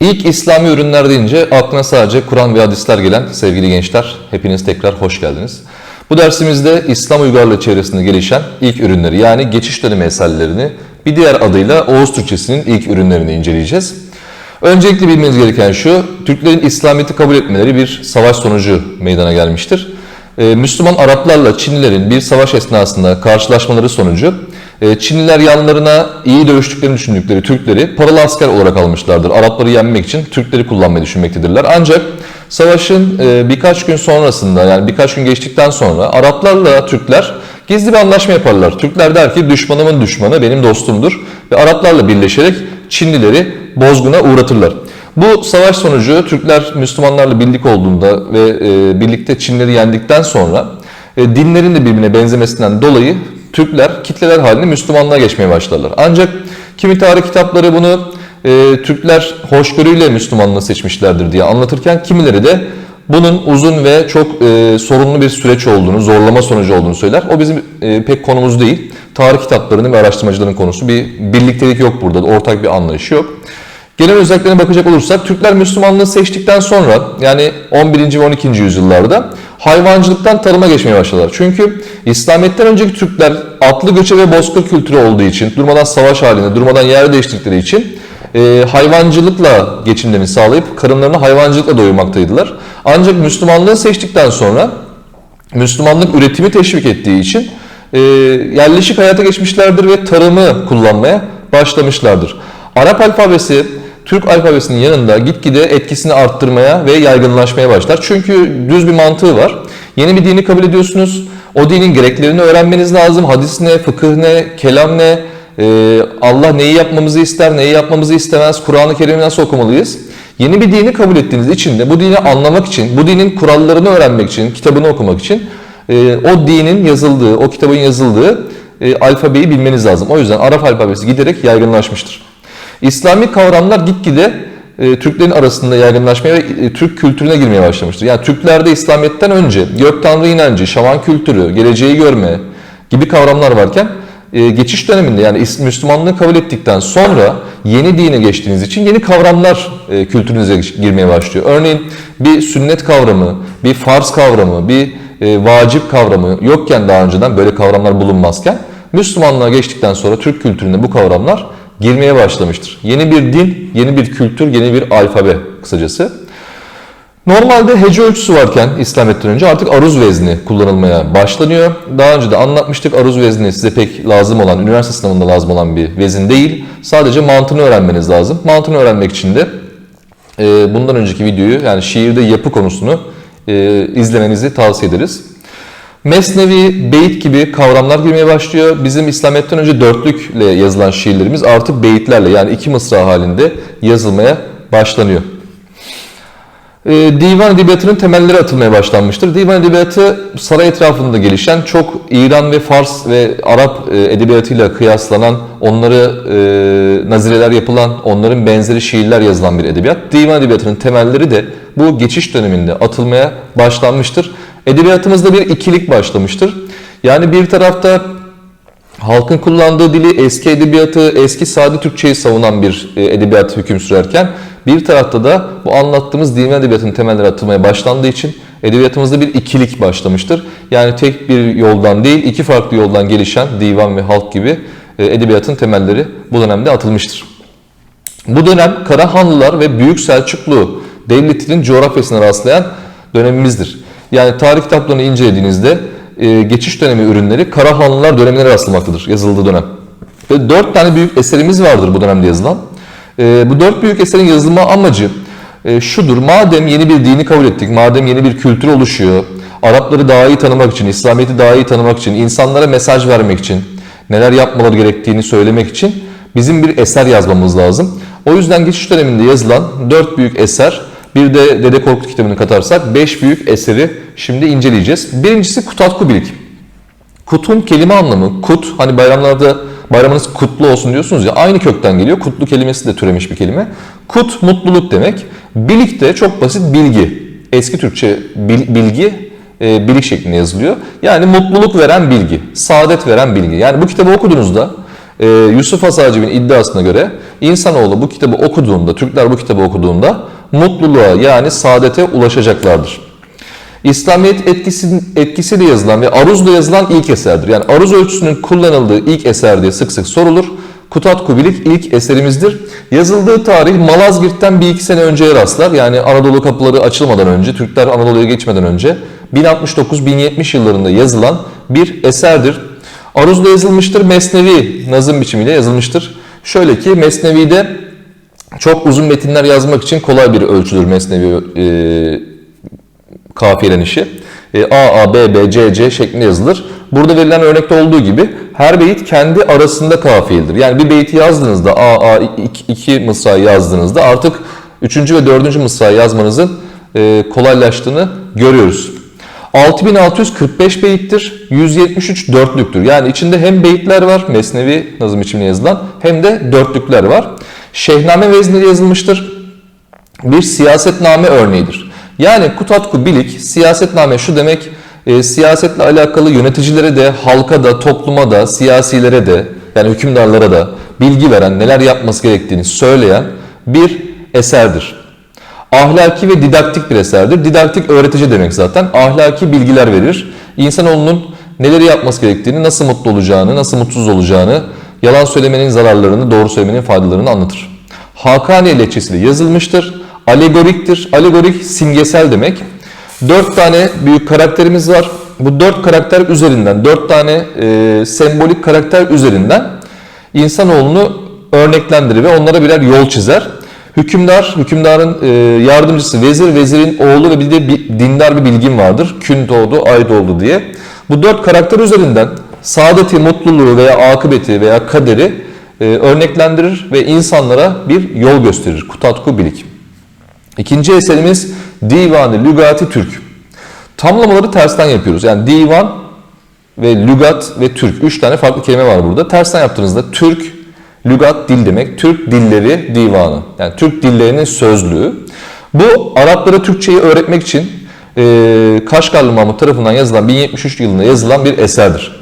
İlk İslami ürünler deyince aklına sadece Kur'an ve hadisler gelen sevgili gençler. Hepiniz tekrar hoş geldiniz. Bu dersimizde İslam uygarlığı çevresinde gelişen ilk ürünleri yani geçiş dönemi eserlerini bir diğer adıyla Oğuz Türkçesinin ilk ürünlerini inceleyeceğiz. Öncelikle bilmeniz gereken şu, Türklerin İslamiyet'i kabul etmeleri bir savaş sonucu meydana gelmiştir. Ee, Müslüman Araplarla Çinlilerin bir savaş esnasında karşılaşmaları sonucu Çinliler yanlarına iyi dövüştüklerini düşündükleri Türkleri paralı asker olarak almışlardır. Arapları yenmek için Türkleri kullanmayı düşünmektedirler. Ancak savaşın e, birkaç gün sonrasında yani birkaç gün geçtikten sonra Araplarla Türkler gizli bir anlaşma yaparlar. Türkler der ki düşmanımın düşmanı benim dostumdur ve Araplarla birleşerek Çinlileri bozguna uğratırlar. Bu savaş sonucu Türkler Müslümanlarla birlik olduğunda ve e, birlikte Çinleri yendikten sonra e, dinlerin de birbirine benzemesinden dolayı Türkler kitleler halinde Müslümanlığa geçmeye başlarlar. Ancak kimi tarih kitapları bunu e, Türkler hoşgörüyle Müslümanlığı seçmişlerdir diye anlatırken kimileri de bunun uzun ve çok e, sorunlu bir süreç olduğunu, zorlama sonucu olduğunu söyler. O bizim e, pek konumuz değil. Tarih kitaplarının ve araştırmacıların konusu. Bir birliktelik yok burada, ortak bir anlayış yok. Genel özelliklerine bakacak olursak Türkler Müslümanlığı seçtikten sonra yani 11. ve 12. yüzyıllarda hayvancılıktan tarıma geçmeye başladılar. Çünkü İslamiyet'ten önceki Türkler atlı göçe ve bozkır kültürü olduğu için, durmadan savaş halinde, durmadan yer değiştirdikleri için e, hayvancılıkla geçimlerini sağlayıp karınlarını hayvancılıkla doyurmaktaydılar. Ancak Müslümanlığı seçtikten sonra Müslümanlık üretimi teşvik ettiği için e, yerleşik hayata geçmişlerdir ve tarımı kullanmaya başlamışlardır. Arap alfabesi Türk alfabesinin yanında gitgide etkisini arttırmaya ve yaygınlaşmaya başlar. Çünkü düz bir mantığı var. Yeni bir dini kabul ediyorsunuz. O dinin gereklerini öğrenmeniz lazım. Hadis ne, fıkıh ne, kelam ne, e, Allah neyi yapmamızı ister, neyi yapmamızı istemez, Kur'an-ı Kerim'i nasıl okumalıyız? Yeni bir dini kabul ettiğiniz için de bu dini anlamak için, bu dinin kurallarını öğrenmek için, kitabını okumak için e, o dinin yazıldığı, o kitabın yazıldığı e, alfabeyi bilmeniz lazım. O yüzden Arap alfabesi giderek yaygınlaşmıştır. İslami kavramlar gitgide e, Türklerin arasında yaygınlaşmaya ve e, Türk kültürüne girmeye başlamıştır. Yani Türklerde İslamiyet'ten önce gök tanrı inancı, şaman kültürü, geleceği görme gibi kavramlar varken e, geçiş döneminde yani Müslümanlığı kabul ettikten sonra yeni dine geçtiğiniz için yeni kavramlar e, kültürünüze girmeye başlıyor. Örneğin bir sünnet kavramı, bir farz kavramı, bir e, vacip kavramı yokken daha önceden böyle kavramlar bulunmazken Müslümanlığa geçtikten sonra Türk kültüründe bu kavramlar girmeye başlamıştır. Yeni bir din, yeni bir kültür, yeni bir alfabe kısacası. Normalde hece ölçüsü varken İslamiyet'ten önce artık aruz vezni kullanılmaya başlanıyor. Daha önce de anlatmıştık aruz vezni size pek lazım olan, üniversite sınavında lazım olan bir vezin değil. Sadece mantığını öğrenmeniz lazım. Mantığını öğrenmek için de e, bundan önceki videoyu yani şiirde yapı konusunu e, izlemenizi tavsiye ederiz. Mesnevi, beyit gibi kavramlar girmeye başlıyor. Bizim İslamiyet'ten önce dörtlükle yazılan şiirlerimiz artık beyitlerle yani iki mısra halinde yazılmaya başlanıyor. Ee, divan edebiyatının temelleri atılmaya başlanmıştır. Divan edebiyatı saray etrafında gelişen çok İran ve Fars ve Arap e, edebiyatıyla kıyaslanan, onları e, nazireler yapılan, onların benzeri şiirler yazılan bir edebiyat. Divan edebiyatının temelleri de bu geçiş döneminde atılmaya başlanmıştır. Edebiyatımızda bir ikilik başlamıştır. Yani bir tarafta halkın kullandığı dili, eski edebiyatı, eski sade Türkçeyi savunan bir e, edebiyat hüküm sürerken bir tarafta da bu anlattığımız divan edebiyatının temelleri atılmaya başlandığı için edebiyatımızda bir ikilik başlamıştır. Yani tek bir yoldan değil, iki farklı yoldan gelişen divan ve halk gibi e, edebiyatın temelleri bu dönemde atılmıştır. Bu dönem Karahanlılar ve Büyük Selçuklu Devleti'nin coğrafyasına rastlayan dönemimizdir. Yani tarih kitaplarını incelediğinizde e, geçiş dönemi ürünleri Karahanlılar dönemine rastlamaktadır yazıldığı dönem. Ve dört tane büyük eserimiz vardır bu dönemde yazılan. E, bu dört büyük eserin yazılma amacı e, şudur. Madem yeni bir dini kabul ettik, madem yeni bir kültür oluşuyor, Arapları daha iyi tanımak için, İslamiyet'i daha iyi tanımak için, insanlara mesaj vermek için, neler yapmaları gerektiğini söylemek için bizim bir eser yazmamız lazım. O yüzden geçiş döneminde yazılan dört büyük eser, bir de Dede Korkut kitabını katarsak beş büyük eseri şimdi inceleyeceğiz. Birincisi Kutatku Bilik. Kutun kelime anlamı, kut hani bayramlarda bayramınız kutlu olsun diyorsunuz ya aynı kökten geliyor. Kutlu kelimesi de türemiş bir kelime. Kut mutluluk demek. Bilik de çok basit bilgi. Eski Türkçe bil- bilgi e, bilik şeklinde yazılıyor. Yani mutluluk veren bilgi, saadet veren bilgi. Yani bu kitabı okuduğunuzda Ee, Yusuf Has Hacı'nın iddiasına göre insanoğlu bu kitabı okuduğunda, Türkler bu kitabı okuduğunda mutluluğa yani saadete ulaşacaklardır. İslamiyet etkisi, etkisiyle yazılan ve aruzla yazılan ilk eserdir. Yani aruz ölçüsünün kullanıldığı ilk eser diye sık sık sorulur. Kutat Kubilik ilk eserimizdir. Yazıldığı tarih Malazgirt'ten bir iki sene önceye rastlar. Yani Anadolu kapıları açılmadan önce, Türkler Anadolu'ya geçmeden önce 1069-1070 yıllarında yazılan bir eserdir. Aruzla yazılmıştır, Mesnevi nazım biçimiyle yazılmıştır. Şöyle ki Mesnevi'de çok uzun metinler yazmak için kolay bir ölçüdür Mesnevi e, kafiyelenişi. E, A, A, B, B, C, C şeklinde yazılır. Burada verilen örnekte olduğu gibi her beyit kendi arasında kafiyelidir. Yani bir beyti yazdığınızda A, A, iki, iki mısrayı yazdığınızda artık üçüncü ve dördüncü mısrayı yazmanızın e, kolaylaştığını görüyoruz. 6645 beyittir, 173 dörtlüktür. Yani içinde hem beyitler var, mesnevi nazım biçimine yazılan hem de dörtlükler var. Şehname vezniyle yazılmıştır. Bir siyasetname örneğidir. Yani Kutatku Bilik, siyasetname şu demek, e, siyasetle alakalı yöneticilere de, halka da, topluma da, siyasilere de, yani hükümdarlara da bilgi veren, neler yapması gerektiğini söyleyen bir eserdir. Ahlaki ve didaktik bir eserdir. Didaktik öğretici demek zaten. Ahlaki bilgiler verir. İnsanoğlunun neleri yapması gerektiğini, nasıl mutlu olacağını, nasıl mutsuz olacağını, yalan söylemenin zararlarını, doğru söylemenin faydalarını anlatır. Hakaniye lehçesiyle yazılmıştır. Alegoriktir. Alegorik simgesel demek. Dört tane büyük karakterimiz var. Bu dört karakter üzerinden, dört tane e, sembolik karakter üzerinden insanoğlunu örneklendirir ve onlara birer yol çizer. Hükümdar, hükümdarın e, yardımcısı vezir, vezirin oğlu ve bir de bir, dindar bir bilgin vardır. Kün doğdu, ay doğdu diye. Bu dört karakter üzerinden saadeti, mutluluğu veya akıbeti veya kaderi e, örneklendirir ve insanlara bir yol gösterir. Kutatku Bilik. İkinci eserimiz Divan-ı Lügati Türk. Tamlamaları tersten yapıyoruz. Yani divan ve lügat ve Türk. Üç tane farklı kelime var burada. Tersten yaptığınızda Türk, lügat dil demek. Türk dilleri divanı. Yani Türk dillerinin sözlüğü. Bu Araplara Türkçeyi öğretmek için e, Kaşgarlı Mahmut tarafından yazılan 1073 yılında yazılan bir eserdir.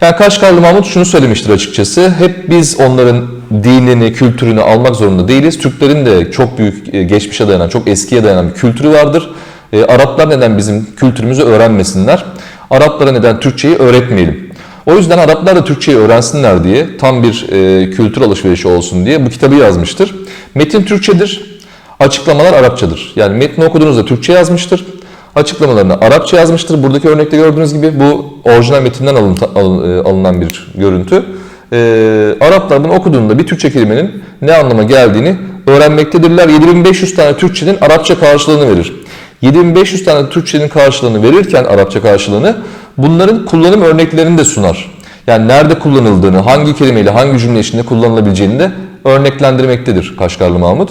Yani Kaşgarlı Mahmut şunu söylemiştir açıkçası. Hep biz onların dinini, kültürünü almak zorunda değiliz. Türklerin de çok büyük e, geçmişe dayanan, çok eskiye dayanan bir kültürü vardır. E, Araplar neden bizim kültürümüzü öğrenmesinler? Araplara neden Türkçeyi öğretmeyelim? O yüzden Araplar da Türkçeyi öğrensinler diye, tam bir e, kültür alışverişi olsun diye bu kitabı yazmıştır. Metin Türkçedir, açıklamalar Arapçadır. Yani metni okuduğunuzda Türkçe yazmıştır. Açıklamalarını Arapça yazmıştır. Buradaki örnekte gördüğünüz gibi bu orijinal metinden alın, alın, e, alınan bir görüntü. Ee, Araplar bunu okuduğunda bir Türkçe kelimenin ne anlama geldiğini öğrenmektedirler. 7500 tane Türkçenin Arapça karşılığını verir. 7500 tane Türkçenin karşılığını verirken Arapça karşılığını bunların kullanım örneklerini de sunar. Yani nerede kullanıldığını, hangi kelimeyle, hangi cümle içinde kullanılabileceğini de örneklendirmektedir Kaşgarlı Mahmut.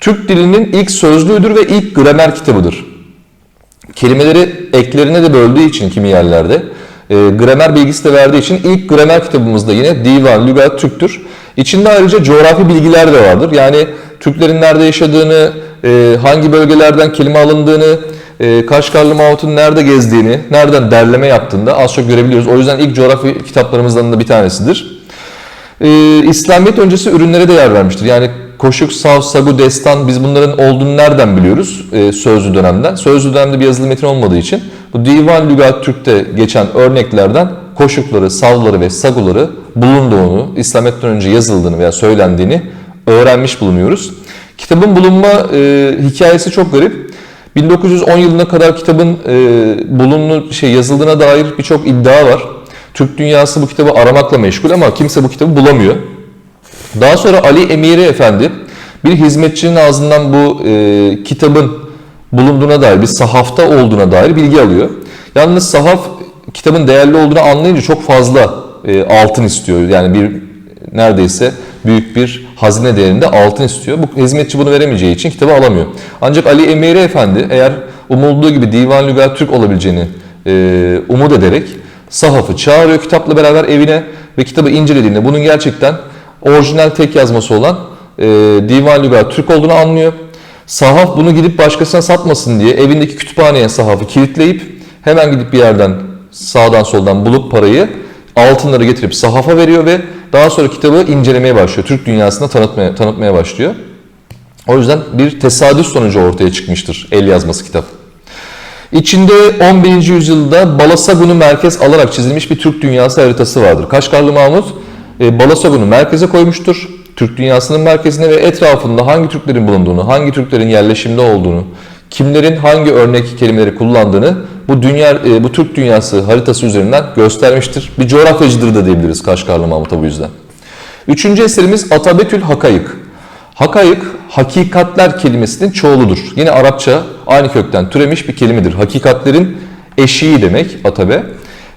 Türk dilinin ilk sözlüğüdür ve ilk gramer kitabıdır. Kelimeleri eklerine de böldüğü için kimi yerlerde e, gramer bilgisi de verdiği için ilk gramer kitabımızda yine Divan, Lügat, Türk'tür. İçinde ayrıca coğrafi bilgiler de vardır. Yani Türklerin nerede yaşadığını, e, hangi bölgelerden kelime alındığını, e, Kaşgarlı Mahmut'un nerede gezdiğini, nereden derleme yaptığını da az çok görebiliyoruz. O yüzden ilk coğrafi kitaplarımızdan da bir tanesidir. E, İslamiyet öncesi ürünlere de yer vermiştir. Yani Koşuk, Sav, Sagu, Destan biz bunların olduğunu nereden biliyoruz e, sözlü dönemden? Sözlü dönemde bir yazılı metin olmadığı için bu Divan Lügat Türk'te geçen örneklerden koşukları, savları ve saguları bulunduğunu, İslamiyet'ten önce yazıldığını veya söylendiğini öğrenmiş bulunuyoruz. Kitabın bulunma e, hikayesi çok garip. 1910 yılına kadar kitabın e, bulunduğu şey yazıldığına dair birçok iddia var. Türk dünyası bu kitabı aramakla meşgul ama kimse bu kitabı bulamıyor. Daha sonra Ali Emiri Efendi bir hizmetçinin ağzından bu e, kitabın bulunduğuna dair, bir sahafta olduğuna dair bilgi alıyor. Yalnız sahaf kitabın değerli olduğunu anlayınca çok fazla e, altın istiyor. Yani bir neredeyse büyük bir hazine değerinde altın istiyor. Bu hizmetçi bunu veremeyeceği için kitabı alamıyor. Ancak Ali Emiri Efendi eğer umulduğu gibi Divan Lügat Türk olabileceğini e, umut ederek sahafı çağırıyor kitapla beraber evine ve kitabı incelediğinde bunun gerçekten orijinal tek yazması olan e, Divan Lügat Türk olduğunu anlıyor. Sahaf bunu gidip başkasına satmasın diye evindeki kütüphaneye sahafı kilitleyip hemen gidip bir yerden sağdan soldan bulup parayı altınları getirip sahafa veriyor ve daha sonra kitabı incelemeye başlıyor. Türk dünyasında tanıtmaya, tanıtmaya başlıyor. O yüzden bir tesadüf sonucu ortaya çıkmıştır el yazması kitap. İçinde 11. yüzyılda Balasagun'u merkez alarak çizilmiş bir Türk dünyası haritası vardır. Kaşgarlı Mahmut Balasagun'u merkeze koymuştur. Türk dünyasının merkezine ve etrafında hangi Türklerin bulunduğunu, hangi Türklerin yerleşimde olduğunu, kimlerin hangi örnek kelimeleri kullandığını bu dünya e, bu Türk dünyası haritası üzerinden göstermiştir. Bir coğrafyacıdır da diyebiliriz Kaşgarlı Mahmut'a bu yüzden. Üçüncü eserimiz Atabetül Hakayık. Hakayık, hakikatler kelimesinin çoğuludur. Yine Arapça aynı kökten türemiş bir kelimedir. Hakikatlerin eşiği demek Atabe.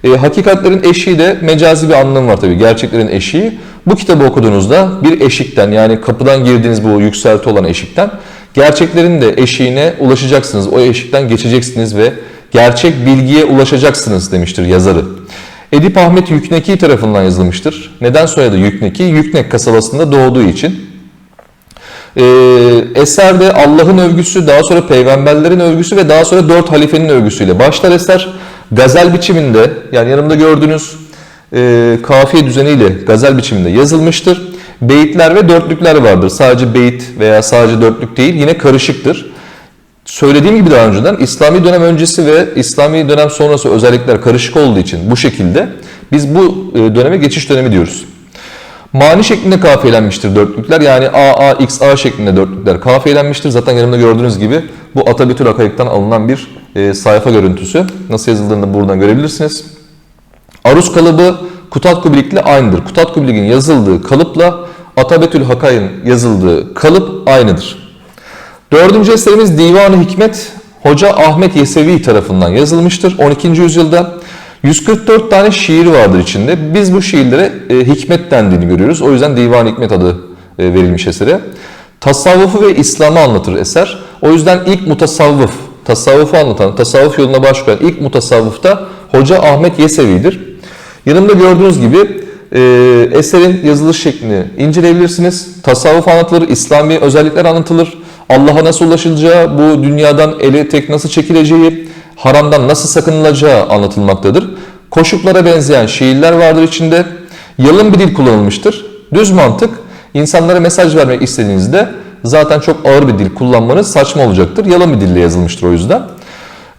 E, hakikatlerin eşiği de mecazi bir anlamı var tabii. Gerçeklerin eşiği. Bu kitabı okuduğunuzda bir eşikten yani kapıdan girdiğiniz bu yükselti olan eşikten gerçeklerin de eşiğine ulaşacaksınız. O eşikten geçeceksiniz ve gerçek bilgiye ulaşacaksınız demiştir yazarı. Edip Ahmet Yükneki tarafından yazılmıştır. Neden soyadı Yükneki? Yüknek kasabasında doğduğu için. Ee, eserde Allah'ın övgüsü, daha sonra peygamberlerin övgüsü ve daha sonra dört halifenin övgüsüyle başlar eser. Gazel biçiminde, yani yanımda gördüğünüz e, kafiye düzeniyle gazel biçiminde yazılmıştır. Beyitler ve dörtlükler vardır. Sadece beyit veya sadece dörtlük değil, yine karışıktır. Söylediğim gibi daha önceden İslami dönem öncesi ve İslami dönem sonrası özellikler karışık olduğu için bu şekilde biz bu e, döneme geçiş dönemi diyoruz. Mani şeklinde kafiyelenmiştir dörtlükler. Yani A, A, X, A şeklinde dörtlükler kafiyelenmiştir. Zaten yanımda gördüğünüz gibi bu Atabetül Akayık'tan alınan bir e, sayfa görüntüsü. Nasıl yazıldığını da buradan görebilirsiniz. Aruz kalıbı Kutat Kubilik'le aynıdır. Kutat Kubilik'in yazıldığı kalıpla Atabetül Hakay'ın yazıldığı kalıp aynıdır. Dördüncü eserimiz Divan-ı Hikmet Hoca Ahmet Yesevi tarafından yazılmıştır. 12. yüzyılda 144 tane şiir vardır içinde. Biz bu şiirlere e, hikmet dendiğini görüyoruz. O yüzden Divan-ı Hikmet adı e, verilmiş esere. Tasavvufu ve İslam'ı anlatır eser. O yüzden ilk mutasavvıf, tasavvufu anlatan, tasavvuf yoluna başlayan ilk mutasavvıf da Hoca Ahmet Yesevi'dir. Yanımda gördüğünüz gibi e, eserin yazılış şeklini inceleyebilirsiniz. Tasavvuf anlatılır, İslami özellikler anlatılır. Allah'a nasıl ulaşılacağı, bu dünyadan ele tek nasıl çekileceği, haramdan nasıl sakınılacağı anlatılmaktadır. Koşuklara benzeyen şiirler vardır içinde. Yalın bir dil kullanılmıştır. Düz mantık, insanlara mesaj vermek istediğinizde zaten çok ağır bir dil kullanmanız saçma olacaktır. Yalın bir dille yazılmıştır o yüzden.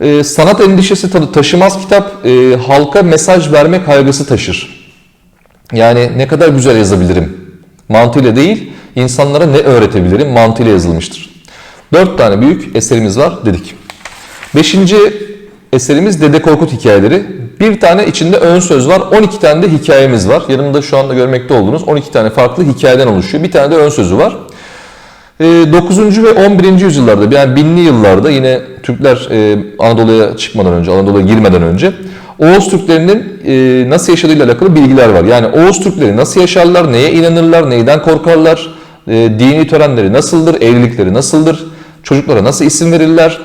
Ee, sanat endişesi tadı taşımaz kitap, e, halka mesaj verme kaygısı taşır. Yani ne kadar güzel yazabilirim mantığıyla değil, insanlara ne öğretebilirim mantığıyla yazılmıştır. Dört tane büyük eserimiz var dedik. Beşinci eserimiz Dede Korkut hikayeleri. Bir tane içinde ön söz var, 12 tane de hikayemiz var. Yanımda şu anda görmekte olduğunuz 12 tane farklı hikayeden oluşuyor. Bir tane de ön sözü var. 9. ve 11. yüzyıllarda yani binli yıllarda yine Türkler e, Anadolu'ya çıkmadan önce, Anadolu'ya girmeden önce Oğuz Türklerinin e, nasıl yaşadığıyla alakalı bilgiler var. Yani Oğuz Türkleri nasıl yaşarlar, neye inanırlar, neyden korkarlar, e, dini törenleri nasıldır, evlilikleri nasıldır, çocuklara nasıl isim verirler,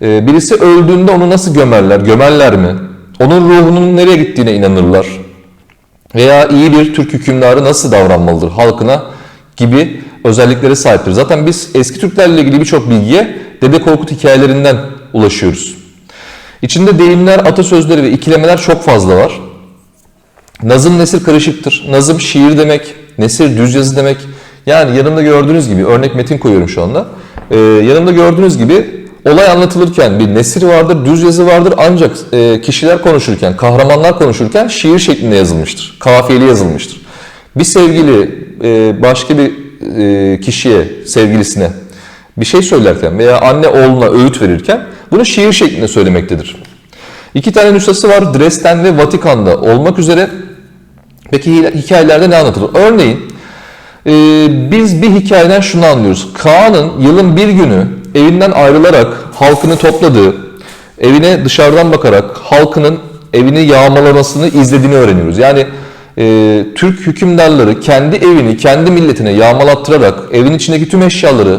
birisi öldüğünde onu nasıl gömerler, gömerler mi, onun ruhunun nereye gittiğine inanırlar veya iyi bir Türk hükümdarı nasıl davranmalıdır halkına gibi özelliklere sahiptir. Zaten biz eski Türklerle ilgili birçok bilgiye Dede Korkut hikayelerinden ulaşıyoruz. İçinde deyimler, atasözleri ve ikilemeler çok fazla var. Nazım nesir karışıktır. Nazım şiir demek, nesir düz yazı demek. Yani yanımda gördüğünüz gibi, örnek metin koyuyorum şu anda. Ee, yanımda gördüğünüz gibi olay anlatılırken bir nesir vardır, düz yazı vardır ancak e, kişiler konuşurken, kahramanlar konuşurken şiir şeklinde yazılmıştır. Kafiyeli yazılmıştır. Bir sevgili e, başka bir kişiye, sevgilisine bir şey söylerken veya anne oğluna öğüt verirken bunu şiir şeklinde söylemektedir. İki tane nüshası var Dresden ve Vatikan'da olmak üzere. Peki hikayelerde ne anlatılır? Örneğin e, biz bir hikayeden şunu anlıyoruz. Kaan'ın yılın bir günü evinden ayrılarak halkını topladığı, evine dışarıdan bakarak halkının evini yağmalamasını izlediğini öğreniyoruz. Yani e, Türk hükümdarları kendi evini, kendi milletine yağmalattırarak evin içindeki tüm eşyaları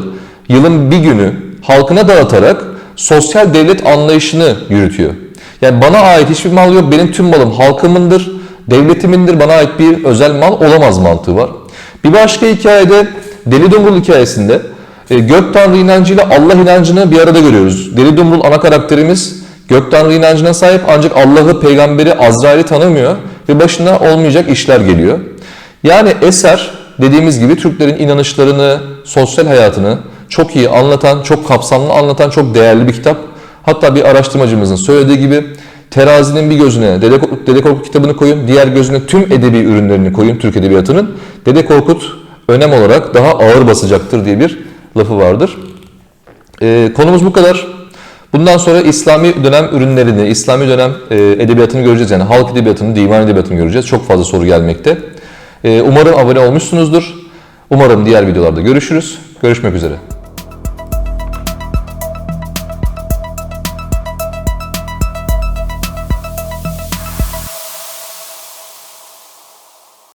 yılın bir günü halkına dağıtarak sosyal devlet anlayışını yürütüyor. Yani bana ait hiçbir mal yok, benim tüm malım halkımındır, devletimindir, bana ait bir özel mal olamaz mantığı var. Bir başka hikayede Deli Dumrul hikayesinde e, gök tanrı inancıyla Allah inancını bir arada görüyoruz. Deli Dumrul ana karakterimiz gök tanrı inancına sahip ancak Allah'ı, peygamberi, Azrail'i tanımıyor ve başına olmayacak işler geliyor. Yani eser dediğimiz gibi Türklerin inanışlarını, sosyal hayatını çok iyi anlatan, çok kapsamlı anlatan çok değerli bir kitap. Hatta bir araştırmacımızın söylediği gibi terazinin bir gözüne Dede, Dede Korkut kitabını koyun, diğer gözüne tüm edebi ürünlerini koyun Türk Edebiyatı'nın. Dede Korkut önem olarak daha ağır basacaktır diye bir lafı vardır. Ee, konumuz bu kadar. Bundan sonra İslami dönem ürünlerini, İslami dönem e, edebiyatını göreceğiz. Yani halk edebiyatını, divan edebiyatını göreceğiz. Çok fazla soru gelmekte. Ee, umarım abone olmuşsunuzdur. Umarım diğer videolarda görüşürüz. Görüşmek üzere.